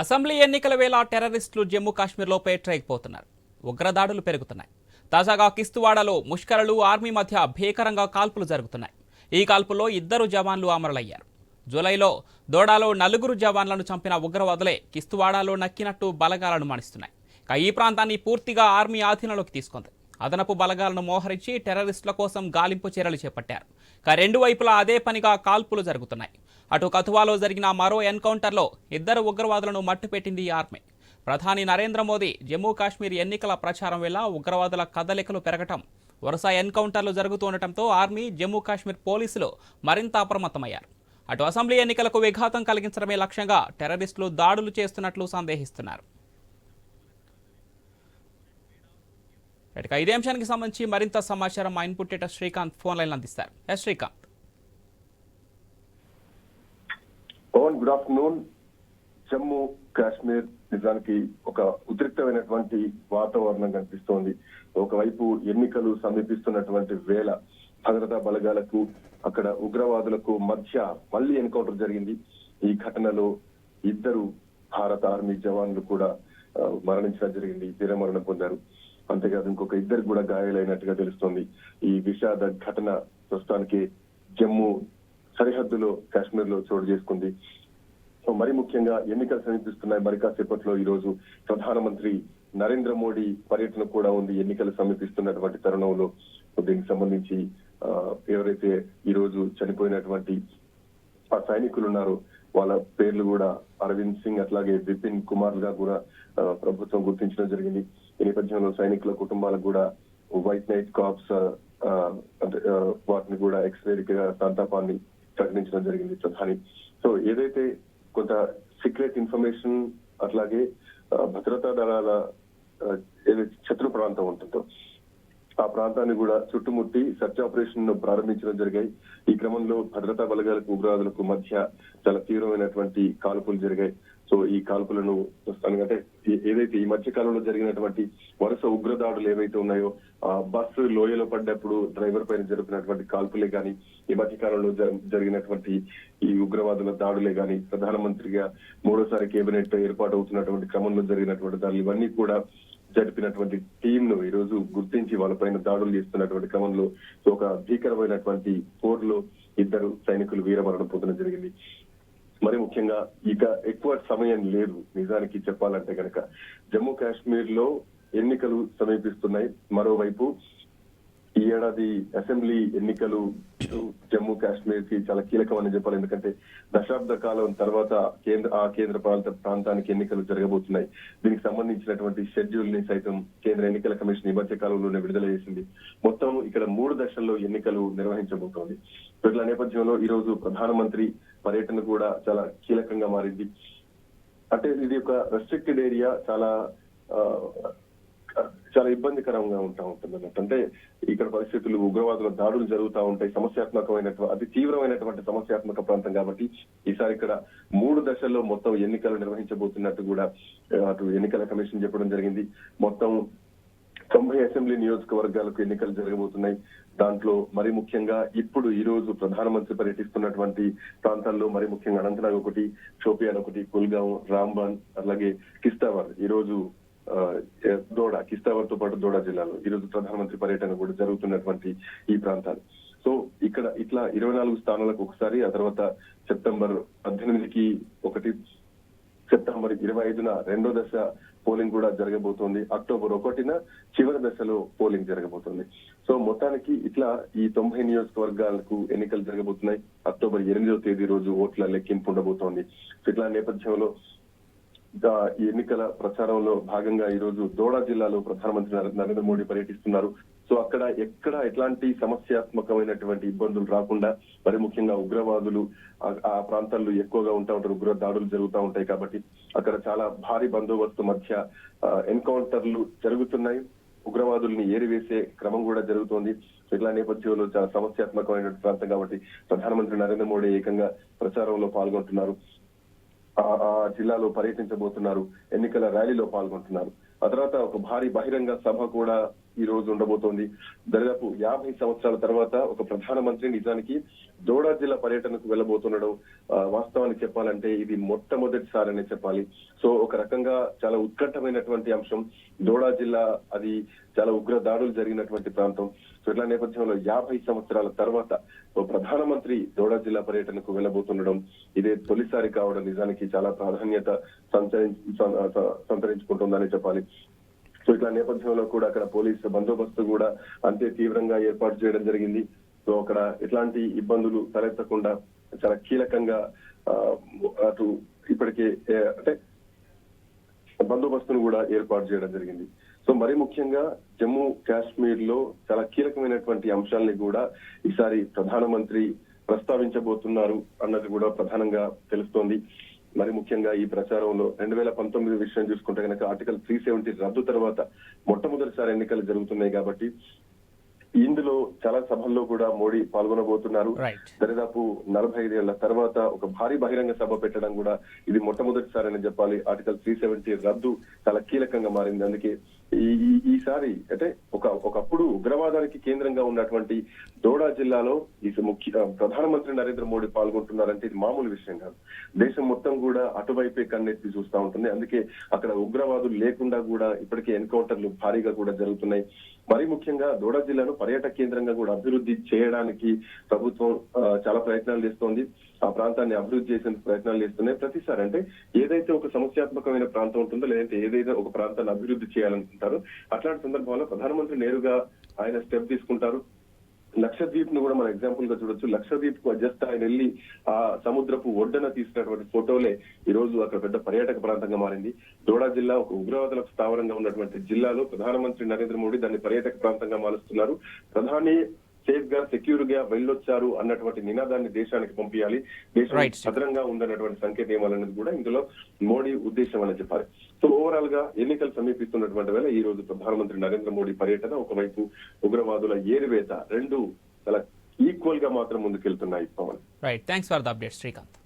Assembly ఎన్నికల వేళ టెర్రరిస్టులు జమ్మూ కాశ్మీర్లో పేట్రేగిపోతున్నారు ఉగ్రదాడులు పెరుగుతున్నాయి. తాజాగా కిస్తువాడలో ముష్కరలు ఆర్మీ మధ్య భీకరంగా కాల్పులు జరుగుతున్నాయి. ఈ కాల్పుల్లో ఇద్దరు జవాన్లు అమరులయ్యారు. జూలైలో దోడాలో నలుగురు జవాన్లను చంపిన ఉగ్రవాదులే కిస్తువాడాలో నక్కినట్టు బలగాలను మణిస్తున్నాయి ఈ ప్రాంతాన్ని పూర్తిగా ఆర్మీ ఆధీనంలోకి తీసుకుంది. అదనపు బలగాలను మోహరించి టెర్రరిస్టుల కోసం గాలింపు చర్యలు చేపట్టారు. ఇక రెండు వైపులా అదే పనిగా కాల్పులు జరుగుతున్నాయి. అటు కథువాలో జరిగిన మరో ఎన్కౌంటర్లో ఇద్దరు ఉగ్రవాదులను మట్టుపెట్టింది ఈ ఆర్మీ. ప్రధాని నరేంద్ర మోదీ జమ్మూ కాశ్మీర్ ఎన్నికల ప్రచారం వేళ ఉగ్రవాదుల కదలికలు పెరగటం వరుస ఎన్కౌంటర్లు జరుగుతుండటంతో ఆర్మీ జమ్మూ కాశ్మీర్ పోలీసులు మరింత అప్రమత్తమయ్యారు. అటు అసెంబ్లీ ఎన్నికలకు విఘాతం కలిగించడమే లక్ష్యంగా టెర్రరిస్టులు దాడులు చేస్తున్నట్లు సందేహిస్తున్నారు. ఇక ఇదే అంశానికి సంబంధించి మరింత సమాచారం మా input data Srikanth phone line అందిస్తారు. Yes Srikanth. Pavan good afternoon. Jammu Kashmir నిజానికి ఒక ఉద్రిక్తమైనటువంటి వాతావరణం కనిపిస్తోంది. ఒకవైపు ఎన్నికలు సమీపిస్తున్నటువంటి వేళ భద్రతా బలగాలకు అక్కడ ఉగ్రవాదులకు మధ్య మళ్ళీ ఎన్కౌంటర్ జరిగింది. ఈ ఘటనలో ఇద్దరు భారత ఆర్మీ జవాన్లు కూడా మరణించడం జరిగింది. వీరమరణం పొందారు. అంతేకాదు ఇంకొక ఇద్దరు కూడా గాయాలైనట్టుగా తెలుస్తోంది. ఈ విషాద ఘటన ప్రస్తుతానికి జమ్మూ సరిహద్దులో కాశ్మీర్లో చోటు చేసుకుంది. సో మరి ముఖ్యంగా ఎన్నికలు సమీపిస్తున్నాయి. మరి కాసేపట్లో ఈ రోజు ప్రధానమంత్రి నరేంద్ర మోడీ పర్యటన కూడా ఉంది. ఎన్నికలు సమీపిస్తున్నటువంటి తరుణంలో. దీనికి సంబంధించి ఎవరైతే ఈ రోజు చనిపోయినటువంటి ఆ సైనికులు ఉన్నారు వాళ్ళ పేర్లు కూడా అరవింద్ సింగ్ అట్లాగే బిపిన్ కుమార్గా కూడా ప్రభుత్వం గుర్తించడం జరిగింది. ఈ నేపథ్యంలో సైనికుల కుటుంబాలకు కూడా వైట్ నైట్ కాప్స్ ఆ, అంటే వాటిని కూడా ఎక్స్వేరిక సంతాపాన్ని ప్రకటించడం జరిగింది ప్రధాని. సో ఏదైతే కొంత సీక్రెట్ ఇన్ఫర్మేషన్ అట్లాగే భద్రతా దళాల ఏదైతే శత్రు ప్రాంతం ఉంటుందో ఆ ప్రాంతాన్ని కూడా చుట్టుముట్టి సెర్చ్ ఆపరేషన్ను ప్రారంభించడం జరిగాయి. ఈ క్రమంలో భద్రతా బలగాలకు ఉగ్రవాదులకు మధ్య చాలా తీవ్రమైనటువంటి కాల్పులు జరిగాయి. సో ఈ కాల్పులను అంటే ఏదైతే ఈ మధ్య కాలంలో జరిగినటువంటి వరుస ఉగ్రదాడులు ఏవైతే ఉన్నాయో ఆ బస్సు లోయలో పడ్డప్పుడు డ్రైవర్ పైన జరిపినటువంటి కాల్పులే గాని ఈ మధ్య కాలంలో జ- జరిగినటువంటి ఈ ఉగ్రవాదుల దాడులే గాని ప్రధానమంత్రిగా మూడోసారి కేబినెట్ ఏర్పాటు అవుతున్నటువంటి క్రమంలో జరిగినటువంటి దాడులు ఇవన్నీ కూడా జరిపినటువంటి టీం ను ఈ రోజు గుర్తించి వాళ్ళపైన దాడులు చేస్తున్నటువంటి క్రమంలో ఒక భీకరమైనటువంటి పోర్లో ఇద్దరు సైనికులు వీరమరణం పొందడం జరిగింది. మరి ముఖ్యంగా ఇక ఎక్కువ సమయం లేదు నిజానికి చెప్పాలంటే కనుక జమ్మూ కాశ్మీర్లో ఎన్నికలు సమీపిస్తున్నాయి. మరోవైపు ఈ ఏడాది అసెంబ్లీ ఎన్నికలు జమ్మూ కాశ్మీర్కి చాలా కీలకమని చెప్పాలి. ఎందుకంటే దశాబ్ద కాలం తర్వాత కేంద్ర ఆ కేంద్ర పాలిత ప్రాంతానికి ఎన్నికలు జరగబోతున్నాయి. దీనికి సంబంధించినటువంటి షెడ్యూల్ని సైతం కేంద్ర ఎన్నికల కమిషన్ ఈ మధ్య కాలంలోనే విడుదల చేసింది. మొత్తం ఇక్కడ మూడు దశల్లో ఎన్నికలు నిర్వహించబోతోంది. వీళ్ళ నేపథ్యంలో ఈ రోజు ప్రధానమంత్రి పర్యటన కూడా చాలా కీలకంగా మారింది. అంటే ఇది ఒక రెస్ట్రిక్టెడ్ ఏరియా చాలా ఆ, చాలా ఇబ్బందికరంగా ఉంటా ఉంటుంది అన్నట్టు అంటే ఇక్కడ పరిస్థితులు ఉగ్రవాదుల దాడులు జరుగుతూ ఉంటాయి. సమస్యాత్మకమైనటువంటి అతి తీవ్రమైనటువంటి సమస్యాత్మక ప్రాంతం కాబట్టి ఈసారి ఇక్కడ మూడు దశల్లో మొత్తం ఎన్నికలు నిర్వహించబోతున్నట్టు కూడా అటు ఎన్నికల కమిషన్ చెప్పడం జరిగింది. మొత్తం తొంభై అసెంబ్లీ నియోజకవర్గాలకు ఎన్నికలు జరగబోతున్నాయి. దాంట్లో మరి ముఖ్యంగా ఇప్పుడు ఈ రోజు ప్రధానమంత్రి పర్యటిస్తున్నటువంటి ప్రాంతాల్లో మరి ముఖ్యంగా అనంతనాగ్ ఒకటి షోపియాన్ ఒకటి కుల్గాం రాంబాన్ అలాగే కిస్తావర్. ఈ రోజు దోడ కిస్తావర్తో పాటు దోడ జిల్లాలో. ఈ రోజు ప్రధానమంత్రి పర్యటన కూడా జరుగుతున్నటువంటి ఈ ప్రాంతాలు. సో ఇక్కడ ఇట్లా ఇరవై నాలుగు స్థానాలకు ఒకసారి ఆ తర్వాత సెప్టెంబర్ పద్దెనిమిదికి ఒకటి సెప్టెంబర్ ఇరవై ఐదున రెండో దశ పోలింగ్ కూడా జరగబోతోంది. అక్టోబర్ ఒకటిన చివరి దశలో పోలింగ్ జరగబోతోంది. సో మొత్తానికి ఇట్లా ఈ తొంభై నియోజకవర్గాలకు ఎన్నికలు జరగబోతున్నాయి. అక్టోబర్ ఎనిమిదో తేదీ రోజు ఓట్ల లెక్కింపు ఉండబోతోంది. సో ఇట్లా నేపథ్యంలో ఈ ఎన్నికల ప్రచారంలో భాగంగా ఈ రోజు దోడా జిల్లాలో ప్రధానమంత్రి నరే- నరేంద్ర మోడీ పర్యటిస్తున్నారు. సో అక్కడ ఎక్కడ ఎట్లాంటి సమస్యాత్మకమైనటువంటి ఇబ్బందులు రాకుండా మరి ముఖ్యంగా ఉగ్రవాదులు ఆ- ప్రాంతాల్లో ఎక్కువగా ఉంటా ఉంటారు ఉగ్ర దాడులు జరుగుతూ ఉంటాయి కాబట్టి అక్కడ చాలా భారీ బందోబస్తు మధ్య ఎన్కౌంటర్లు జరుగుతున్నాయి. ఉగ్రవాదుల్ని ఏరివేసే క్రమం కూడా జరుగుతోంది. ఇట్లా నేపథ్యంలో చాలా సమస్యాత్మకమైన ప్రాంతం కాబట్టి ప్రధానమంత్రి నరేంద్ర మోడీ ఏకంగా ప్రచారంలో పాల్గొంటున్నారు. జిల్లాలో పర్యటించబోతున్నారు. ఎన్నికల ర్యాలీలో పాల్గొంటున్నారు. ఆ తర్వాత ఒక భారీ బహిరంగ సభ కూడా ఈ రోజు ఉండబోతోంది. దాదాపు యాభై సంవత్సరాల తర్వాత ఒక ప్రధానమంత్రి నిజానికి దోడా జిల్లా పర్యటనకు వెళ్ళబోతుండడం ఆ, వాస్తవానికి చెప్పాలంటే ఇది మొట్టమొదటిసారనే చెప్పాలి. సో ఒక రకంగా చాలా ఉత్కంఠమైనటువంటి అంశం. దోడా జిల్లా అది చాలా ఉగ్ర దాడులు జరిగినటువంటి ప్రాంతం. సో ఇట్లా నేపథ్యంలో యాభై సంవత్సరాల తర్వాత ఓ ప్రధానమంత్రి దోడా జిల్లా పర్యటనకు వెళ్ళబోతుండడం ఇదే తొలిసారి కావడం నిజానికి చాలా ప్రాధాన్యత సంచరి- సంతరించుకుంటుందని చెప్పాలి. సో ఇట్లా నేపథ్యంలో కూడా అక్కడ పోలీసు బందోబస్తు కూడా అంతే తీవ్రంగా ఏర్పాటు చేయడం జరిగింది. సో అక్కడ ఎట్లాంటి ఇబ్బందులు తలెత్తకుండా చాలా కీలకంగా ఆ, అటు ఇప్పటికే అంటే బందోబస్తును కూడా ఏర్పాటు చేయడం జరిగింది. సో మరి ముఖ్యంగా జమ్మూ కాశ్మీర్లో చాలా కీలకమైనటువంటి అంశాలని కూడా ఈసారి ప్రధానమంత్రి ప్రస్తావించబోతున్నారు అన్నది కూడా ప్రధానంగా తెలుస్తోంది. మరి ముఖ్యంగా ఈ ప్రచారంలో రెండు వేల పంతొమ్మిది విషయం చూసుకుంటే కనుక ఆర్టికల్ త్రీ సెవెంటీ రద్దు తర్వాత మొట్టమొదటిసారి ఎన్నికలు జరుగుతున్నాయి కాబట్టి ఇందులో చాలా సభల్లో కూడా మోడీ పాల్గొనబోతున్నారు. దరిదాపు నలభై ఐదేళ్ళ తర్వాత ఒక భారీ బహిరంగ సభ పెట్టడం కూడా ఇది మొట్టమొదటిసారని చెప్పాలి. ఆర్టికల్ త్రీ సెవెంటీ రద్దు చాలా కీలకంగా మారింది. అందుకే ఈసారి అంటే ఒక ఒకప్పుడు ఉగ్రవాదానికి కేంద్రంగా ఉన్నటువంటి దోడా జిల్లాలో ఈ ముఖ్య ప్రధానమంత్రి నరేంద్ర మోడీ పాల్గొంటున్నారంటే ఇది మామూలు విషయం కాదు. దేశం మొత్తం కూడా అటువైపే కన్నెత్తి చూస్తా ఉంటుంది. అందుకే అక్కడ ఉగ్రవాదులు లేకుండా కూడా ఇప్పటికే ఎన్కౌంటర్లు భారీగా కూడా జరుగుతున్నాయి. మరీ ముఖ్యంగా దోడా జిల్లాను పర్యాటక కేంద్రంగా కూడా అభివృద్ధి చేయడానికి ప్రభుత్వం చాలా ప్రయత్నాలు చేస్తోంది. ఆ ప్రాంతాన్ని అభివృద్ధి చేసే ప్రయత్నాలు చేస్తున్నాయి. ప్రతిసారి అంటే ఏదైతే ఒక సమస్యాత్మకమైన ప్రాంతం ఉంటుందో లేదంటే ఏదైతే ఒక ప్రాంతాన్ని అభివృద్ధి చేయాలనుకుంటారో అట్లాంటి సందర్భంలో ప్రధానమంత్రి నేరుగా ఆయన స్టెప్ తీసుకుంటారు. లక్షద్వీప్ను కూడా మనం ఎగ్జాంపుల్గా చూడొచ్చు. లక్షద్వీప్కు జస్ట్ ఆయన వెళ్ళి ఆ సముద్రపు ఒడ్డున తీసినటువంటి ఫోటోలే ఈ రోజు అక్కడ పెద్ద పర్యాటక ప్రాంతంగా మారింది. దోడా జిల్లా ఒక ఉగ్రవాదులకు స్థావరంగా ఉన్నటువంటి జిల్లాలో ప్రధానమంత్రి నరేంద్ర మోడీ దాన్ని పర్యాటక ప్రాంతంగా మారుస్తున్నారు. ప్రధాని సేఫ్గా సెక్యూర్గా వెళ్ళొచ్చారు అన్నటువంటి నినాదాన్ని దేశానికి పంపించాలి దేశం. భద్రంగా ఉందన్నటువంటి సంకేతం ఇవ్వాలన్నది కూడా ఇందులో మోడీ ఉద్దేశం అని చెప్పాలి. సో ఓవరాల్గా ఎన్నికలు సమీపిస్తున్నటువంటి వేళ ఈ రోజు ప్రధానమంత్రి నరేంద్ర మోడీ పర్యటన ఒకవైపు ఉగ్రవాదుల ఏరివేత రెండు చాలా ఈక్వల్గా మాత్రం ముందుకెళ్తున్నాయి Pavan. Right thanks for the update Srikanth